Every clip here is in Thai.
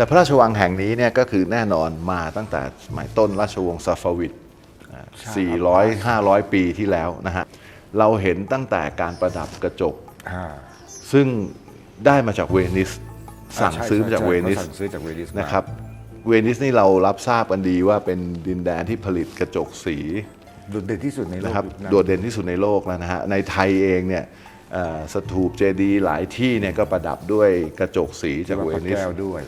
แต่พระราชวังแห่งนี้เนี่ยก็คือแน่นอนมาตั้งแต่สมัยต้นราชวงศ์ซาฟาวิดอ่า400 500 ปีที่แล้วนะฮะ เราเห็นตั้งแต่การประดับกระจกอ่าซึ่งได้มาจากเวนิส สั่งใช่ซื้อมาจากใช่เวนิสขาสั่งซื้อจากเวนิสมานะครับ เวนิสนี่เรารับทราบกันดีว่าเป็นดินแดนที่ผลิตกระจกสี โดดเด่นที่สุดในโลกนะครับยุคนั้นโดดเด่นที่สุดในโลกแล้วนะฮะ ในไทยเองเนี่ยเอ่อ สถูปเจดีย์หลายที่เนี่ยก็ประดับด้วยกระจกสีจากแล้วเวก็พระนิสแก้วด้วย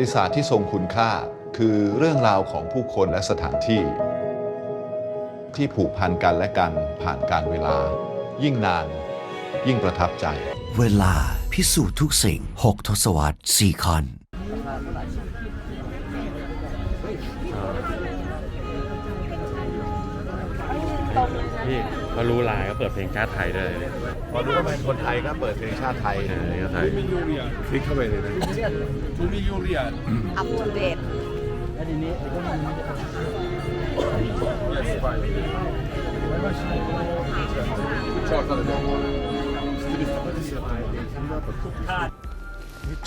ติศาสตร์ที่ทรงคุณค่า คือเรื่องราวของผู้คนและสถานที่ ที่ผูกพันกันและกันผ่านการเวลา ยิ่งนาน ยิ่งประทับใจ เวลาพิสูจน์ทุกสิ่ง 6 ทศวรรษ4คอน พี่เขารู้ลายก็เปิดเพลงชาติไทยด้วยพอรู้ว่าเป็นคนไทยก็เปิดเพลงชาติไทยเออชาติไทยคลิกเข้าไปเลยนะอัปทูเดต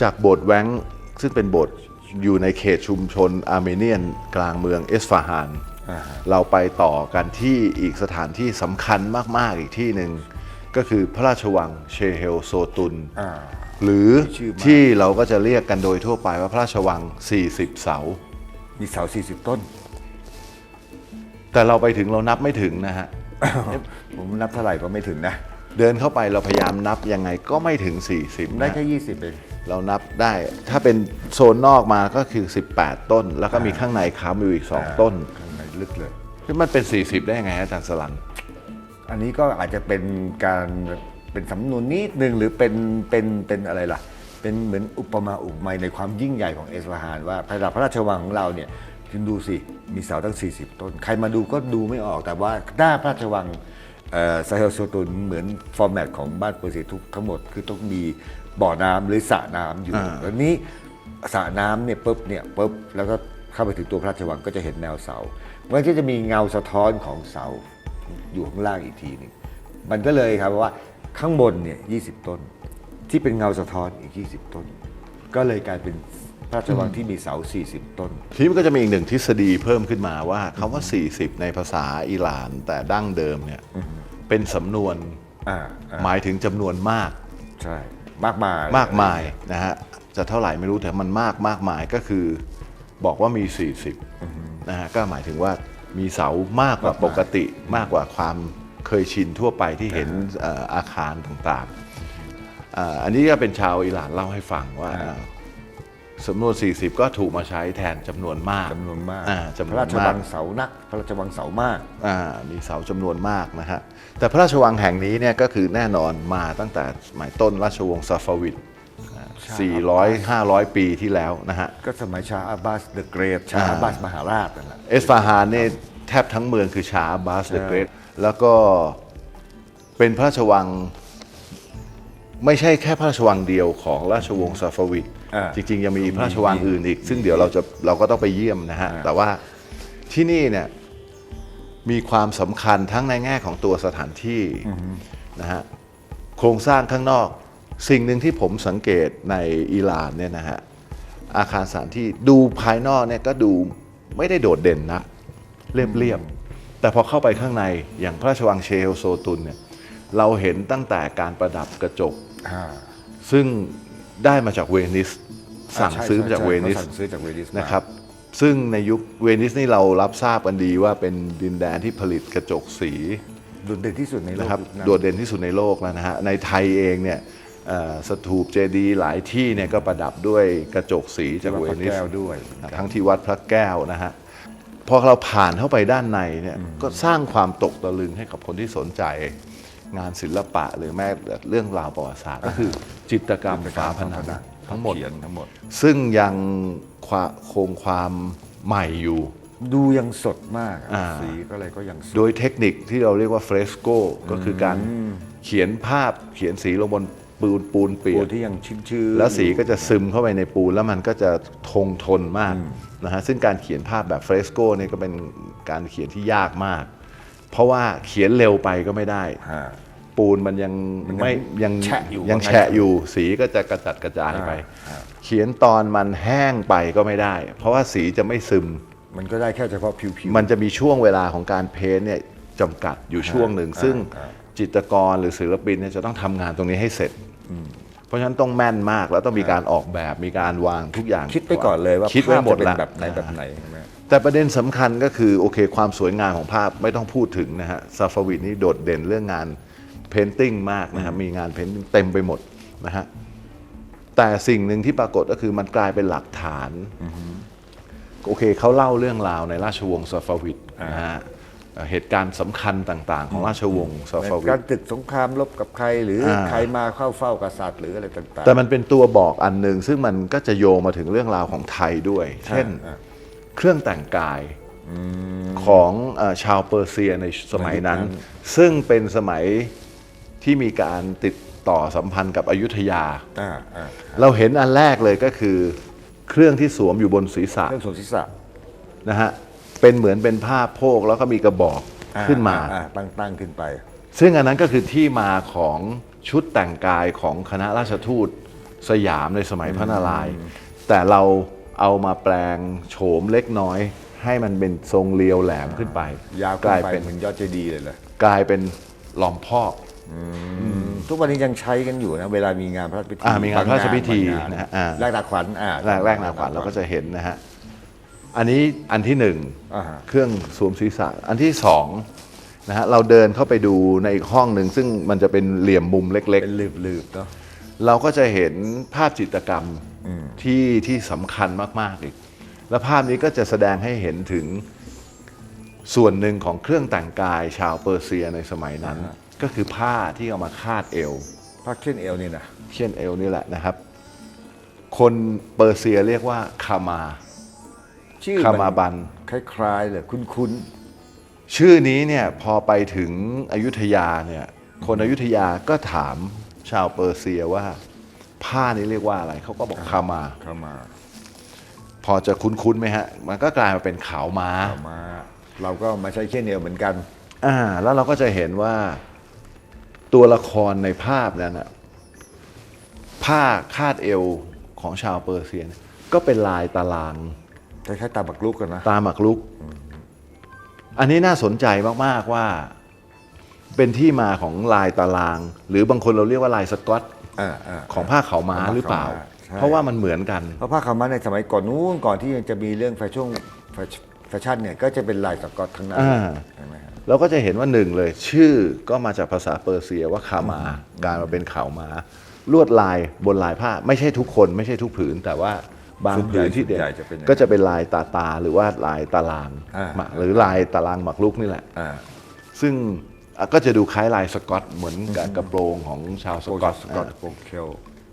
จากโบสถ์แว้งซึ่งเป็นโบสถ์อยู่ในเขตชุมชนอาร์เมเนียนกลางเมืองเอสฟาฮานอ่าฮะ เราไปต่อกันที่อีกสถานที่สำคัญมาก ๆ อีกที่หนึ่งก็คือพระราชวังเชเฮลโซตุนอ่าหรือชื่อมากที่เราก็จะเรียกกันโดยทั่วไปว่าพระราชวัง 40 เสา มีเสา 40 ต้น แต่เราไปถึงเรานับไม่ถึงนะฮะ ผมนับเท่าไหร่ก็ไม่ถึงนะ เดินเข้าไปเราพยายามนับยังไงก็ไม่ถึง 40 ได้นะแค่20เองเรานับได้ ถ้าเป็นโซนนอกมาก็คือ 18 ต้น แล้วก็มีข้างในค้ำอยู่อีก 2 ต้นข้างใน ลึกเลย คือมันเป็น 40 ได้ยังไงฮะอาจารย์สลันอันนี้ก็อาจจะเป็นการเป็นสำนวนนิดนึงหรือเป็นเป็นเป็นอะไรล่ะ เป็นเหมือนอุปมาอุปไมยในความยิ่งใหญ่ของเอสวาฮานว่าพระราพระราชวังของเราเนี่ยคุณดูสิ มีเสาตั้ง 40 ต้น ใครมาดูก็ดูไม่ออกแต่ว่าหน้าพระราชวังซาเฮลโซตุนเหมือนฟอร์แมตของบ้านเปอร์เซียทุกทั้งหมดคือต้องมีบ่อน้ำหรือสระน้ำอยู่อ่าแล้วนี้สระน้ำเนี่ยปุ๊บเนี่ยปุ๊บแล้วก็เข้าไปถึงตัวพระราชวังก็จะเห็นแนวเสา มันก็จะมีเงาสะท้อนของเสาอยู่ข้างล่างอีกทีหนึงมันก็เลยครับว่าข้างบนเนี่ย20ต้น ที่เป็นเงาสะท้อนอีก 20 ต้น ก็เลยกลายเป็นพระราชวังที่มีเสา 40 ต้น ทีนี้มันก็จะมีอีกหนึ่งทฤษฎีเพิ่มขึ้นมาว่าคำว่า 40 ในภาษาอิหร่านแต่ดั้งเดิมเนี่ยเป็นสำนวนอ่าอ่าหมายถึงจำนวนมาก ใช่มากมายมากมายนะฮะจะเท่าไหร่ไม่รู้แต่มันมากมากมายก็คือ บอกว่ามี 40 นะฮะก็หมายถึงว่ามีเสามากกว่าปกติมากกว่าความเคยชินทั่วไปที่เห็นเอ่ออาคารต่างๆอ่าอันนี้ก็เป็นชาวอิหร่านเล่าให้ฟังว่าสำนวน 40 ก็ถูกมาใช้แทนจำนวนมากจำนวนมากอ่จำนพวนระราชมาวักงเสานัก พระราชวังเสามากอ่ามีเสาจำนวนมากนะฮะแต่พระราชวังแห่งนี้เนี่ยก็คือแน่นอนมาตั้งแต่สมัยต้นราชวงศ์ซาฟาวิด 400 500ปีที่แล้วนะฮะ ก็สมัยชาอาบบาสเดอะเกรทชาอ่าอาบบาสมหาราชนั่นแหละเอสฟาฮานเนี่ยแทบทั้งเมืองคือชาอับบาสเดอะเกรทแล้วก็เป็นพระราชวังไม่ใช่แค่พระราชวังเดียวของราชวงศ์ซาฟาวิดอ่าจริง ๆ ยังมีพระราชวังอื่นอีก ซึ่งเดี๋ยวเราจะเราก็ต้องไปเยี่ยมนะฮะอ่าแต่ว่าที่นี่เนี่ยมีความสำคัญทั้งในแง่ของตัวสถานที่นะฮะโครงสร้างข้างนอก สิ่งหนึ่งที่ผมสังเกตในอิหร่านเนี่ยนะฮะอาคารสถานที่ดูภายนอกเนี่ยก็ดูไม่ได้โดดเด่นนะเรียบๆแต่พอเข้าไปข้างในอย่างพระราชวังเชลโซตุนเนี่ยเราเห็นตั้งแต่การประดับกระจกอ่าซึ่งได้มาจากเวนิส สั่งใช่ซื้อมาจากใช่เวนิสขาสั่งซื้อจากเวนิสมานะครับ ซึ่งในยุคเวนิสนี่เรารับทราบกันดีว่าเป็นดินแดนที่ผลิตกระจกสีโดดเด่นที่สุดในโลกนะครับยุคนั้นโดดเด่นที่สุดในโลกแล้วนะฮะในไทยเองเนี่ยเอ่อ สถูปเจดีย์หลายที่เนี่ยก็ประดับด้วยกระจกสีจากที่เววัดพระนิสแก้วด้วยทั้งที่วัดพระแก้วนะฮะพอเราผ่านเข้าไปด้านในเนี่ยก็สร้างความตกตะลึงให้กับคนที่สนใจงานศิลปะหรือแม้แต่เรื่องราวประวัติศาสตร์ก็คือ จิตรกรรมฝาผนังทั้งหมดเขียนทั้งหมด ซึ่งยังควาคงความใหม่อยู่ ดูยังสดมากอะอ่าสีก็อะไรก็ยังสดโดยเทคนิคที่เราเรียกว่าเฟรสโกก็คือการเขียนภาพเขียนสีลงบน ปูนปูนเปียปูกที่ยังชื้นๆแล้วสีก็จะซึมเข้าไปในปูนแล้วมันก็จะทงทนมากนะฮะซึ่งการเขียนภาพแบบเฟรสโกเนี่ยก็เป็นการเขียนที่ยากมาก เพราะว่าเขียนเร็วไปก็ไม่ได้ฮะปูนมันยังมันยังไม่ยังแฉะอยู่ยังว่างั้นแฉะอยู่ สีก็จะกระจัดกระจายไปอ่าเขียนตอนมันแห้งไปก็ไม่ได้ เพราะว่าสีจะไม่ซึม มันก็ได้แค่เฉพาะผิวๆมันจะมีช่วงเวลาของการเพ้นท์เนี่ยจำกัดอยู่ช่วงหนึ่งอ่าซึ่งอ่าจิตรกรหรือศิลปินเนี่ยจะต้องทำงานตรงนี้ให้เสร็จ เพราะฉะนั้นต้องแม่นมากแล้วต้องมีการออกแบบมีการวางทุกอย่างคิดไปก่อนเลยว่าคิดไว้หมดภาพจะเป็นแล้วแบบไหนแบบไหนใช่ไหมแต่ประเด็นสำคัญก็คือโอเค ความสวยงามของภาพไม่ต้องพูดถึงนะฮะซาฟาวิดนี่โดดเด่นเรื่องงานเพนติ้งมากนะครับมีงานเพนติ้งเต็มไปหมดนะฮะแต่สิ่งหนึ่งที่ปรากฏก็คือมันกลายเป็นหลักฐาน โอเคเขาเล่าเรื่องราวในราชวงศ์ซาฟาวิดนะฮะ เอ่อเหตุการณ์สำคัญต่างๆ ของราชวงศ์ซาฟาวิการดตึกสงครามรบกับใครหรืออาใครมาเข้าเฝ้ากษัตริย์หรืออะไรต่างๆ แต่มันเป็นตัวบอกอันหนึ่งซึ่งมันก็จะโยงมาถึงเรื่องราวของไทยด้วย เช่นอ่าเครื่องแต่งกายของเออชาวเปอร์เซียในสมัยนั้นในยุคนั้น ซึ่งเป็นสมัยที่มีการติดต่อสัมพันธ์กับอยุธยาอ่าอ่าเราเห็นอันแรกเลยก็คือ เครื่องที่สวมอยู่บนศีรษะเรื่องสวนศีรษะนะฮะ เป็นเหมือนเป็นผ้าโพกแล้วก็มีกระบอกอ่ขึ้นมา อ่ตั้งตั้งขึ้นไป ซึ่งอันนั้นก็คือที่มาของชุดแต่งกายของคณะราชทูตสยามในสมัยพระนารายณ์แต่เราเอามาแปลงโฉมเล็กน้อย ให้มันเป็นทรงเรียวแหลมขึ้นไปยาวกขึ้นลายไปเป็นเหมือนยอดเจดีย์เลยเลยกลายเป็นหลอมพอก ทุกวันนี้ยังใช้กันอยู่นะ เวลามีงานพระราชพิธีอ่ามีงานพระราชพิธีบงงนะฮะอ่า แรกนาขวัญอ่า แรกแรกนาขวัญเราก็จะเห็นนะฮะ อันนี้อันที่หนึ่งอ่าฮะ เครื่องสวมศีรษะอันที่สองนะฮะเราเดินเข้าไปดูในอีกห้องหนึ่งซึ่งมันจะเป็นเหลี่ยมมุมเล็ก เป็นลืบๆเนาะ ๆ เราก็จะเห็นภาพจิตรกรรมที่ที่สำคัญมาก ๆ อีก และภาพนี้ก็จะแสดงให้เห็นถึงส่วนหนึ่งของเครื่องแต่งกายชาวเปอร์เซียในสมัยนั้น ก็คือผ้าที่เอามาคาดเอว ผ้าเช่นเอวนี่นะเช่นเอวนี่แหละนะครับ คนเปอร์เซียเรียกว่าคามา ชื่อคามาบันคล้ายๆเลยคุ้นชื่อนี้เนี่ยพอไปถึงอยุธยาเนี่ยคนอยุธยาก็ถามชาวเปอร์เซียว่าผ้านี้เรียกว่าอะไรเขาก็บอกคามาๆเข้ามา พอจะคุ้นๆไหมฮะ มันก็กลายมาเป็นขาวม้าเข้ามาเราก็มาใช้เช่นเอวเหมือนกันอ่าแล้วเราก็จะเห็นว่าตัวละครในภาพนั้นนะผ้าคาดเอวของชาวเปอร์เซียเนี่ยก็เป็นลายตาราง คล้ายๆตาบักลุกกันนะ ตาหมักลุก อันนี้น่าสนใจมาก ๆ ว่า เป็นที่มาของลายตาราง หรือบางคนเราเรียกว่าลายสกอตอ่าอ่า ของผ้าขาวม้าหรือเปล่าใช่ เพราะว่ามันเหมือนกัน เพราะผ้าขาวม้าในสมัยก่อนนู้นก่อนที่จะมีเรื่องแฟชั่นแฟชแฟชั่นเนี่ยก็จะเป็นลายสกอตทั้งนั้นอ่า ใช่ไหมฮะเราก็จะเห็นว่าหนึ่งเลย ชื่อก็มาจากภาษาเปอร์เซียว่าคามาการมาเป็นขาวม้าลวดลายบนลายผ้า ไม่ใช่ทุกคน ไม่ใช่ทุกผืน แต่ว่า บางส่วนใหญ่ผืนที่เด่นส่วนใหญ่จะเป็นอย่างนั้นก็จะเป็นลายตาตาหรือว่าลายตารางอ่าหมากหรือลายตารางหมักลุกนี่แหละอ่าซึ่งอะก็จะดูคล้ายลายสกอตเหมือนกับกระโปรงของชาวสกอตสกอตอะโปเคล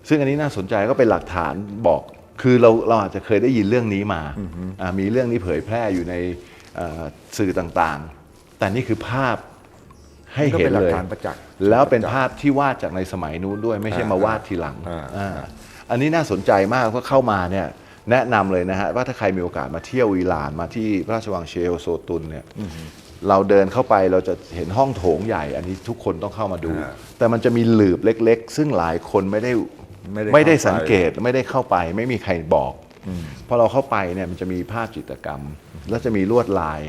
ซึ่งอันนี้น่าสนใจก็เป็นหลักฐานบอกคือเราเราอาจจะเคยได้ยินเรื่องนี้มาอ่ามีเรื่องนี้เผยแพร่อยู่ในเอ่อสื่อต่างๆ แต่นี่คือภาพให้ก็เห็เป็นนหลัเลกยฐานประจักษ์แล้วเป็นประจักษ์ภาพที่วาดจากในสมัยนู้นด้วย ไม่ใช่อ่ามมาวาดทีหลังอ่าอ่าอันนี้น่าสนใจมากก็เข้ามาเนี่ย แนะนำเลยนะฮะว่าถ้าใครมีโอกาสมาเที่ยวอิหร่านมาที่พระราชวังเชลโซตุนเนี่ยเราเดินเข้าไปเราจะเห็นห้องโถงใหญ่ อันนี้ทุกคนต้องเข้ามาดู แต่มันจะมีหลืบเล็ก ๆ ซึ่งหลายคนไม่ได้ไม่ได้ไม่ได้เข้าไปสังเกตไม่ได้เข้าไป ไม่มีใครบอกพอเราเข้าไปเนี่ยมันจะมีภาพจิตรกรรม แล้วจะมีลวดลาย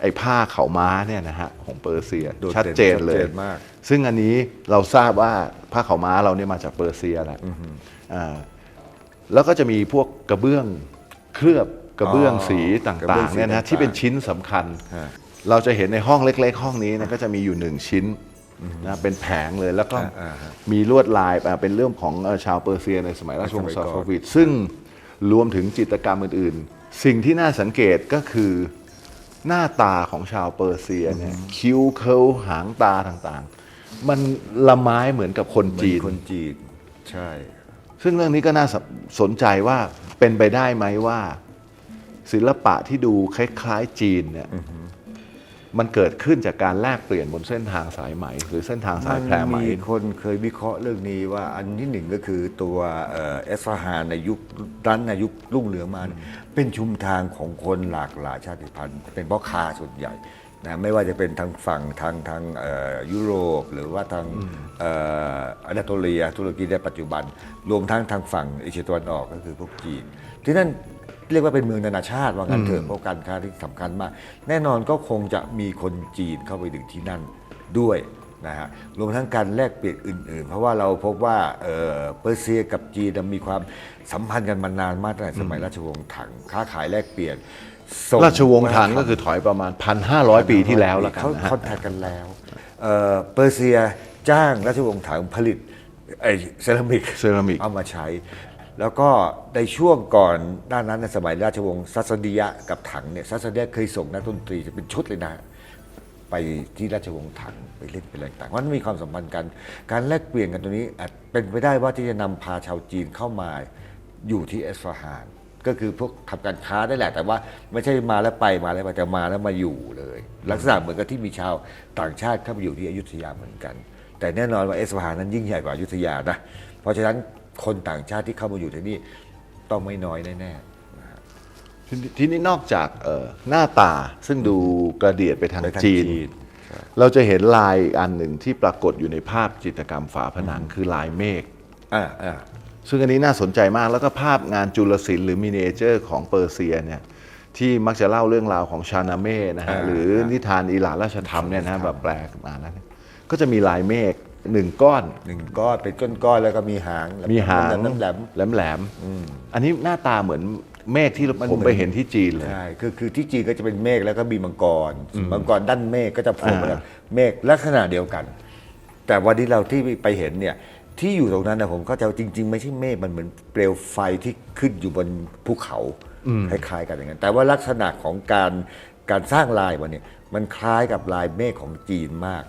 ไอ้ผ้าเขาวม้าเนี่ยนะฮะของเปอร์เซียโดดเด่นชัดเจนเลยชัดเจนมากซึ่งอันนี้เราทราบว่าผ้าขาวม้าเราเนี่ยมาจากเปอร์เซียแหละอ่า แล้วก็จะมีพวกกระเบื้องเคลือบกระเบื้องสีตกระเบื้่าองงสีๆเนี่ยนะต่างๆ ที่เป็นชิ้นสำคัญ ฮะ เราจะเห็นในห้องเล็ก ๆ ห้องนี้นะก็จะมีอยู่หนึ่งชิ้นนะเป็นแผงเลยแล้วก็อ่าอ่าฮะมีลวดลายอ่าเป็นเรื่องของเอ่อชาวเปอร์เซียในสมัยราชวงในศ์สมัซายก่อนฟาวิดซึ่งรวมถึงจิตรกรรมอื่นๆ สิ่งที่น่าสังเกตก็คือหน้าตาของชาวเปอร์เซียเนี่ยคิ้วเคิลหางตาต่างๆ มันละไม้เหมือนกับคนเหมือนจีน คนจีนใช่ ซึ่งเรื่องนี้ก็น่าสสนใจว่าเป็นไปได้ไหมว่า ศิลปะที่ดูคล้ายๆจีนเนี่ยมันเกิดขึ้นจากการแลกเปลี่ยนบนเส้นทางสายไหม หรือเส้นทางสายแพรไหมมีคนเคยวิเคราะห์เรื่องนี้ว่าอันที่หนึ่งก็คือตัวเอสฟาฮานในยุครันในยุครุ่งเรืองมาเนี่ยเป็นชุมทางของคนหลากหลายชาติพันธุ์ เป็นพ่อค้าส่วนใหญ่ นะไม่ว่าจะเป็นทางฝั่งทางทางเอ่อยุโรป หรือว่าทางเอ่ออนาโตเลียตุรกีในปัจจุบัน รวมทั้งทางฝั่งเอเชียตะวันออกก็คือพวกจีน ที่นั่นเรียกว่าเป็นเมืองนานาชาติว่างั้นเถอะเพราะการค้าที่สำคัญมาก แน่นอนก็คงจะมีคนจีนเข้าไปถึงที่นั่นด้วยนะฮะรวมทั้งการแลกเปลี่ยนอื่น ๆ เพราะว่าเราพบว่าเอ่อเปอร์เซียกับจีนมีความสัมพันธ์กันมานานมากตั้งแต่สมัยราชวงศ์ถังค้าขายแลกเปลี่ยน ส่งราชวงศ์ถังก็คือถอยประมาณ 1,500 ปีที่แล้วแล้วกันเขานะฮะ คอนแทคกันแล้วเอ่อเปอร์เซียจ้างราชวงศ์ถังผลิตไอ้เซรามิกเซรามิก เอามาใช้ แล้วก็ในช่วงก่อนด้านนั้นในสมัยราชวงศ์ซัสเดียะกับถังเนี่ยซัสเดียะเคยส่งนักดนตรีจะเป็นชุดเลยนะ ไปที่ราชวงศ์ถังไปเล่นเป็นอะไรต่างๆเพราะฉะนั้นมีความสัมพันธ์กัน การแลกเปลี่ยนกันตรงนี้อาจเป็นไปได้ว่าที่จะนำพาชาวจีนเข้ามาอยู่ที่เอสฟาฮาน ก็คือพวกทำการค้าได้แหละ แต่ว่าไม่ใช่มาแล้วไปมาแล้วไปแต่มาแล้วมาอยู่เลย ลักษณะเหมือนกับที่มีชาวต่างชาติเข้ามาอยู่ที่อยุธยาเหมือนกัน แต่แน่นอนว่าเอสฟาฮานนั้นยิ่งใหญ่กว่าอยุธยานะเพราะฉะนั้นคนต่างชาติที่เข้ามาอยู่ที่นี่ต้องไม่น้อยแน่ๆทีนี้ทีนี้นอกจากเอ่อหน้าตาซึ่งดูกระเดียดไปทางไปทางจีนจีนใช่เราจะเห็นลายอีกอันหนึ่งที่ปรากฏอยู่ในภาพจิตรกรรมฝาผนังคือลายเมฆอ่าอ่า ซึ่งอันนี้น่าสนใจมากแล้วก็ภาพงานจุลศิลป์หรือมินิเอเจอร์ของเปอร์เซียเนี่ยที่มักจะเล่าเรื่องราวของชานาเม่นะฮะอ่าหรือนิทานอีหลาราชธรรมเนี่ยนะฮะแบบแปลมาแล้วเนี่ยก็จะมีลายเมฆหนึ่งก้อนหนึ่งก้อนเป็นก้อนๆแล้วก็มีหางมีหางแหลมๆแหลมแหลมๆอันนี้หน้าตาเหมือนเมฆที่มันผมเหมือนไปเห็นที่จีนเลยใช่คือคือที่จีนก็จะเป็นเมฆแล้วก็มีมังกรมังกรด้านเมฆก็จะโผล่มาอ่าแล้วเมฆลักษณะเดียวกัน แต่วันนี้เราที่ไปเห็นเนี่ย ที่อยู่ตรงนั้นนะผมก็จะจริง ๆ ไม่ใช่เมฆมันเหมือนเปลวไฟที่ขึ้นอยู่บนภูเขาคล้ายๆกันอย่างนั้นแต่ว่าลักษณะของการการสร้างลายมันเนี่ยมันคล้ายกับลายเมฆของจีนมาก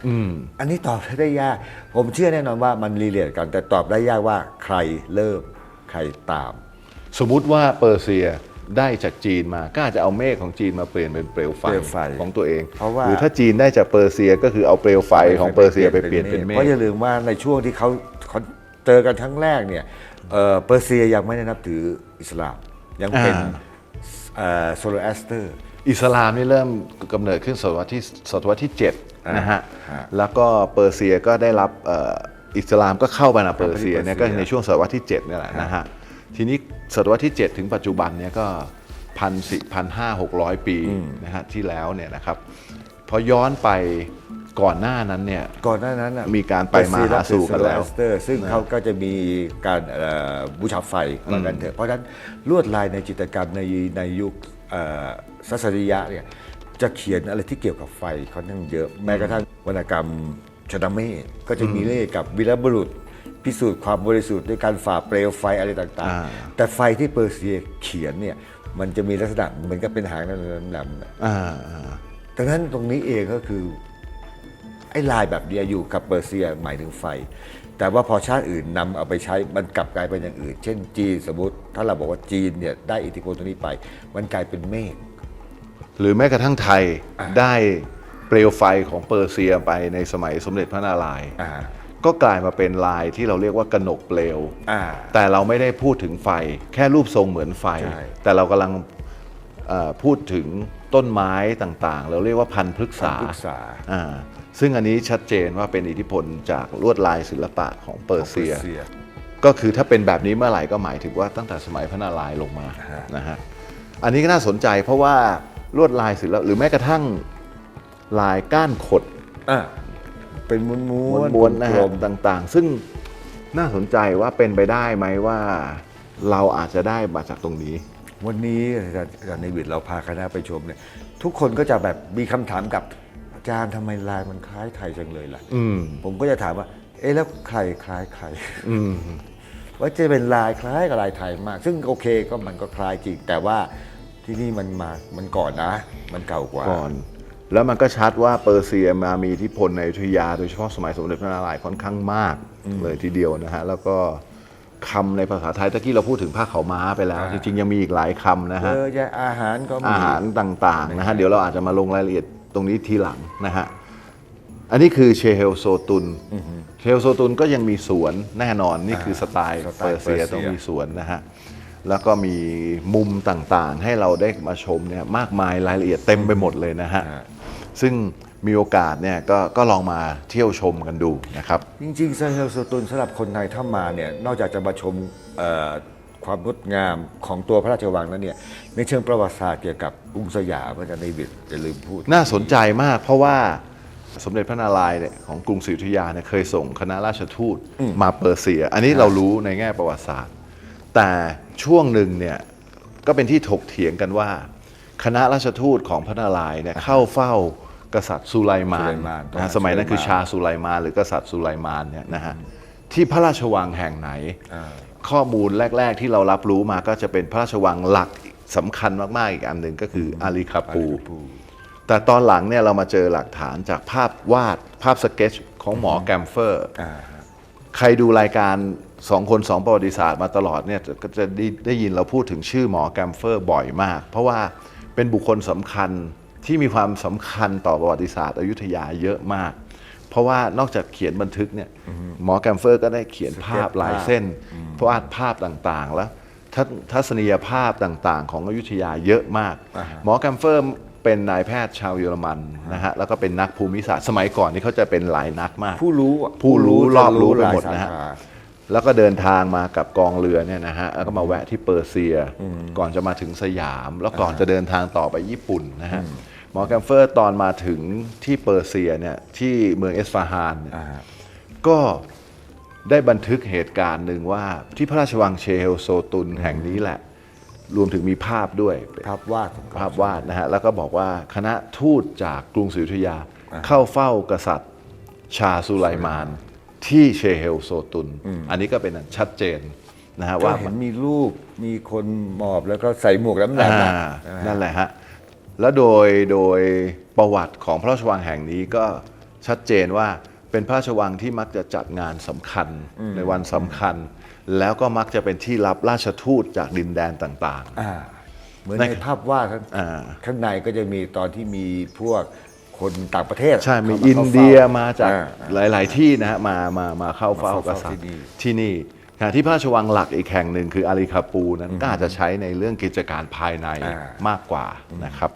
อันนี้ตอบได้ยาก ผมเชื่อแน่นอนว่ามันรีเลทกัน แต่ตอบได้ยากว่าใครเริ่มใครตาม สมมุติว่าเปอร์เซียได้จากจีนมาก็อาจจะเอาเมฆของจีนมาเปลี่ยนเป็นเปลวไฟเปลวไฟของตัวเองเพราะว่าหรือถ้าจีนได้จากเปอร์เซียก็คือเอาเปลวไฟของเปอร์เซียไปเปลี่ยนเป็นเมฆเพราะอย่าลืมว่าในช่วงที่เขา เขาเจอกันครั้งแรกเนี่ยเอ่อเปอร์เซียยังไม่ได้นับถืออิสลาม ยังเป็นอ่าโซโลแอสเตอร์ อิสลามนี่เริ่มกำเนิดขึ้นศตวรรษที่ศตวรรษที่7นะฮะฮะแล้วก็เปอร์เซียก็ได้รับเอ่ออิสลามก็เข้ามาในเปอร์เซียเนี่ยก็เข้าไปที่เปอร์เซียในช่วงศตวรรษที่7เนี่ยแหละนะฮะทีนี้ศตวรรษที่ 7 ถึงปัจจุบันเนี่ยก็พันสี่พันห้าหกร้อยปีนะฮะที่แล้วเนี่ยนะครับพอย้อนไป ก่อนหน้านั้นเนี่ย ก่อนหน้านั้นน่ะมีการไปมาหาสู่กันแล้วเปอร์เซียบถือ Zoroaster ซึ่งเขาก็จะมีการเอ่อบูชาไฟว่ากันเถอะ เพราะฉะนั้นลวดลายในจิตรกรรมในในยุคเอ่อสัสริยะเนี่ยจะเขียนอะไรที่เกี่ยวกับไฟค่อนข้างเยอะ แม้กระทั่งวรรณกรรมชนาเมฆก็จะมีเล่ห์กับวีรบุรุษ พิสูจน์ความบริสุทธิ์ด้วยการฝ่าเปลวไฟอะไรต่างอ่า ๆ แต่ไฟที่เปอร์เซียเขียนเนี่ยมันจะมีลักษณะเหมือนกับเป็นหางดำๆนะ อ่าอ่าดังนั้นตรงนี้เองก็คือ ไอ้ลายแบบเนี้ยอยู่กับเปอร์เซียหมายถึงไฟ แต่ว่าพอชาติอื่นนำเอาไปใช้มันกลับกลายเป็นอย่างอื่น เช่นจีนสมมติ ถ้าเราบอกว่าจีนเนี่ยได้อิทธิพลตรงนี้ไป มันกลายเป็นเมฆหรือแม้กระทั่งไทยอ่าได้เปลวไฟของเปอร์เซียไปในสมัยสมเด็จพระนารายณ์อ่าก็กลายมาเป็นลายที่เราเรียกว่ากนกเปลวอ่าแต่เราไม่ได้พูดถึงไฟ แค่รูปทรงเหมือนไฟใช่แต่เรากำลังเอ่อพูดถึงต้นไม้ต่างๆ เราเรียกว่าพันธุ์พฤกษา พันธุ์พฤกษาอ่าซึ่งอันนี้ชัดเจนว่าเป็นอิทธิพลจากลวดลายศิลปะของเปอร์เซีย ก็คือถ้าเป็นแบบนี้เมื่อไหร่ก็หมายถึงว่าตั้งแต่สมัยพระนารายณ์ลงมาฮะนะฮะอันนี้ก็น่าสนใจเพราะว่าลวดลายศิลปะหรือแม้กระทั่งลายก้านขดอ่าเป็นม้วนม้วนม้วนๆนะกฮะลมต่างๆ ซึ่งน่าสนใจว่าเป็นไปได้ไหมว่า เราอาจจะได้มาจากตรงนี้ วันนี้อาจารย์อาจารย์ในวิทย์เราพาคณะไปชมเนี่ยทุกคนก็จะแบบมีคำถามกับอา จารย์ทำไมลายมันคล้ายไทยจังเลยล่ะอืมผมก็จะถามว่า เอ๊ะแล้วใครคล้ายใครอืมว่าจะเป็นลายคล้ายกับลายไทยมาก ซึ่งโอเคก็มันก็คล้ายจริง แต่ว่าที่นี่มันมามันก่อนนะ มันเก่ากว่าก่อน แล้วมันก็ชัดว่าเปอร์เซียมามีอิทธิพลในอยุธยา โดยเฉพาะสมัยสมเด็จพระนารายณ์ค่อนข้างมากเลยทีเดียวนะฮะ แล้วก็คำในภาษาไทยตะกี้เราพูดถึงผ้าขาวม้าไปแล้วอ่าจริงๆยังมีอีกหลายคำนะเอฮะอจะอาหารก็มีอาหารต่างๆนะฮะเดี๋ยวเราอาจจะมาลงรายละเอียด ตรงนี้ทีหลังนะฮะ อันนี้คือเชเฮลโซตุน เชเฮลโซตุนก็ยังมีสวนแน่นอนนี่คือสไตล์สไตเปอล์ร์เซียเปอร์เซีย ต้องมีสวนนะฮะ แล้วก็มีมุมต่างๆ ให้เราได้มาชมเนี่ยมากมายรายละเอียดเต็มไปหมดเลยนะฮะอ่าซึ่งมีโอกาสเนี่ยก็ก็ลองมาเที่ยวชมกันดูนะครับ จริงๆเซเฮลสตูนสำหรับคนไทยถ้ามาเนี่ยนอกจากจะมาชมเอ่อ ความงดงามของตัวพระราชวังแล้วเนี่ยในเชิงประวัติศาสตร์เกี่ยวกับกรุงสยามอาจารย์ในวิทย์จะลืมพูด น่าสนใจมากเพราะว่าสมเด็จพระนารายณ์เนี่ยของกรุงศรีอยุธยาเนี่ยเคยส่งคณะราชทูตมาเปอร์เซีย อันนี้เรารู้ในแง่ประวัติศาสตร์ แต่ช่วงหนึ่งเนี่ยก็เป็นที่ถกเถียงกันว่า คณะราชทูตของพระนารายณ์เนี่ยเข้าเฝ้ากษัตริย์สุไลมานสุไลมานนะฮะสมัยนั้นคือชาสุไลมานหรือกษัตริย์สุไลมานเนี่ยนะฮะ ที่พระราชวังแห่งไหน ข้อมูลแรก ๆ ที่เรารับรู้มาก็จะเป็นพระราชวังหลักสำคัญมาก ๆ อีกอันหนึ่งก็คืออาลีคาปู แต่ตอนหลังเนี่ยเรามาเจอหลักฐานจากภาพวาดภาพสเก็ตชของหมอแกมเฟอร์อ่าใครดูรายการสองคนสองประวัติศาสตร์มาตลอดเนี่ยก็จะได้ได้ยินเราพูดถึงชื่อหมอแกมเฟอร์บ่อยมาก เพราะว่าเป็นบุคคลสำคัญที่มีความสำคัญต่อประวัติศาสตร์อยุธยาเยอะมาก เพราะว่านอกจากเขียนบันทึกเนี่ยหมอแกมเฟอร์ก็ได้เขียนภาพลายเส้นวาดภาพต่างๆ แล้วทัศทัศนียภาพต่างๆ ของอยุธยาเยอะมาก หมอแกมเฟอร์เป็นนายแพทย์ชาวเยอรมันนะฮะแล้วก็เป็นนักภูมิศาสตร์สมัยก่อนนี่เขาจะเป็นหลายนักมาก ผู้รู้อะผู้รู้รอบรู้ไปหลายหมดสานะฮะขาแล้วก็เดินทางมากับกองเรือเนี่ยนะฮะแล้วก็มาแวะที่เปอร์เซีย ก่อนจะมาถึงสยาม แล้วก่อนจะเดินทางต่อไปญี่ปุ่นนะฮะ หมอแกมเฟอร์ตอนมาถึงที่เปอร์เซียเนี่ยที่เมืองเอสฟาฮานเนี่ยอ่าก็ได้บันทึกเหตุการณ์หนึ่งว่าที่พระราชวังเชเฮลโซตุนแห่งนี้แหละ รวมถึงมีภาพด้วยภาพวาดของเขภาพวาดนะฮะแล้วก็บอกว่าคณะทูตจากกรุงศรีอยุธยาเข้าเฝ้ากษัตริย์ชาสุไลมานที่เชเฮลโซตุน อันนี้ก็เป็นอันชัดเจนนะฮะก็ว่าเห็นมีรูปมีคนหมอบแล้วก็ใส่หมวกแหลมๆอ่าอะนั่นแหละฮะ แล้วโดยโดยประวัติของพระราชวังแห่งนี้ก็ชัดเจนว่าเป็นพระราชวังที่มักจะจัดงานสำคัญในวันสำคัญ แล้วก็มักจะเป็นที่รับราชทูตจากดินแดนต่างอ่าเหมือนในในภาพวาดข้างอ่าข้างในก็จะมีตอนที่มีพวกคนต่างประเทศๆใช่ มีข้าาอินเดียข้ฝ้มาจากอ่หลาย ๆ ที่นะฮะมามามาเข้าเฝ้ามาเข้ากเฝ้าษัตริย์ที่นี่ที่นี่ ขณะที่พระราชวังหลักอีกแห่งหนึ่งคืออาลีคาปูนั้นก็อาจจะใช้ในเรื่องกิจการภายในอ่ามมากกว่านะครับ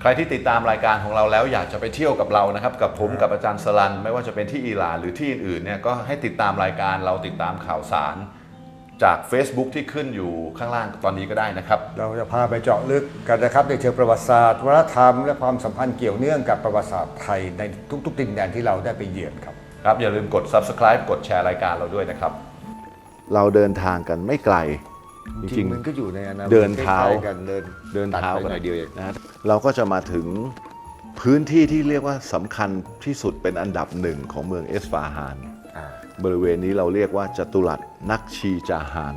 ใครที่ติดตามรายการของเราแล้วอยากจะไปเที่ยวกับเรานะครับ กับผมกับอาจารย์สลัน ไม่ว่าจะเป็นที่อิหร่านหรือที่อื่นๆเนี่ยก็ให้ติดตามรายการเราติดตามข่าวสาร จาก Facebook ที่ขึ้นอยู่ข้างล่างตอนนี้ก็ได้นะครับ เราจะพาไปเจาะลึกกันนะครับ ในเชิงประวัติศาสตร์วัฒนธรรม และความสัมพันธ์เกี่ยวเนื่องกับประวัติศาสตร์ไทยในทุกๆดินแดนที่เราได้ไปเยือนครับ ครับ อย่าลืมกด subscribe กดแชร์รายการเราด้วยนะครับ เราเดินทางกันไม่ไกล จจริริง งๆมันก็อยู่ในอนาเดินเท้า ใกล้ๆกันเดินๆเดินเท้าตัดกัไปหน่อยเดียวเองนะเราก็จะมาถึงพื้นที่ที่เรียกว่าสำคัญที่สุดเป็นอันดับหนึ่งของเมืองเอสฟาฮานอ่า บริเวณนี้เราเรียกว่าจตุรัสนักชีจาหาน